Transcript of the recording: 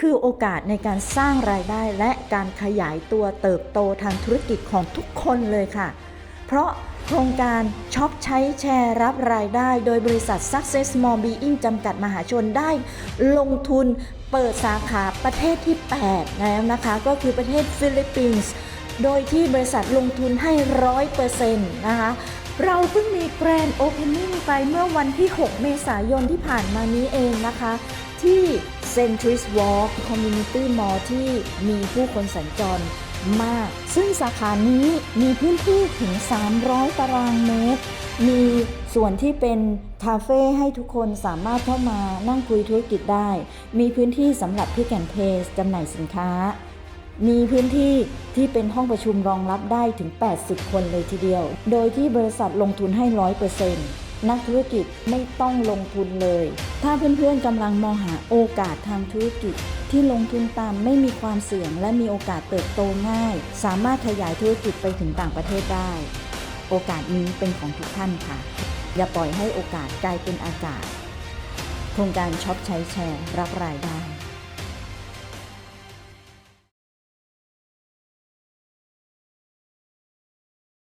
คือโอกาสในการสร้างรายได้และการขยายตัวเติบโตทางธุรกิจของทุกคนเลยค่ะ เพราะโครงการช็อปใช้แชร์รับรายได้ โดยบริษัท Success Small Being จำกัดมหาชนได้ ลงทุนเปิดสาขาประเทศที่ 8 แล้วนะคะ ก็คือประเทศฟิลิปปินส์โดยที่บริษัทลงทุนให้ร้อยเปอร์เซ็นต์นะคะ เราเพิ่งมีแกรนด์โอเพนนิ่งไปเมื่อวันที่ 6 เมษายนที่ผ่านมานี้เองนะคะ ที่ Centris Walk Community Mall ที่มีผู้คนสัญจรมาก ซึ่งสาขานี้มีพื้นที่ถึง 300 ตารางเมตร มีส่วนที่เป็นคาเฟ่ให้ทุกคนสามารถเข้ามานั่งคุยธุรกิจได้ มีพื้นที่สำหรับพิกแอนเพสจำหน่ายสินค้า มีพื้นที่ที่เป็นห้องประชุมรองรับได้ถึง 80 คนเลยทีเดียว โดยที่บริษัทลงทุนให้ 100% นักธุรกิจไม่ต้องลงทุนเลย ถ้าเพื่อนๆกำลังมองหาโอกาสทางธุรกิจ ที่ลงทุนตามไม่มีความเสี่ยง และมีโอกาสเติบโตง่าย สามารถขยายธุรกิจไปถึงต่างประเทศได้ โอกาสนี้เป็นของทุกท่านค่ะ อย่าปล่อยให้โอกาสกลายเป็นอากาศ โครงการช็อปใช้แชร์ รับรายได้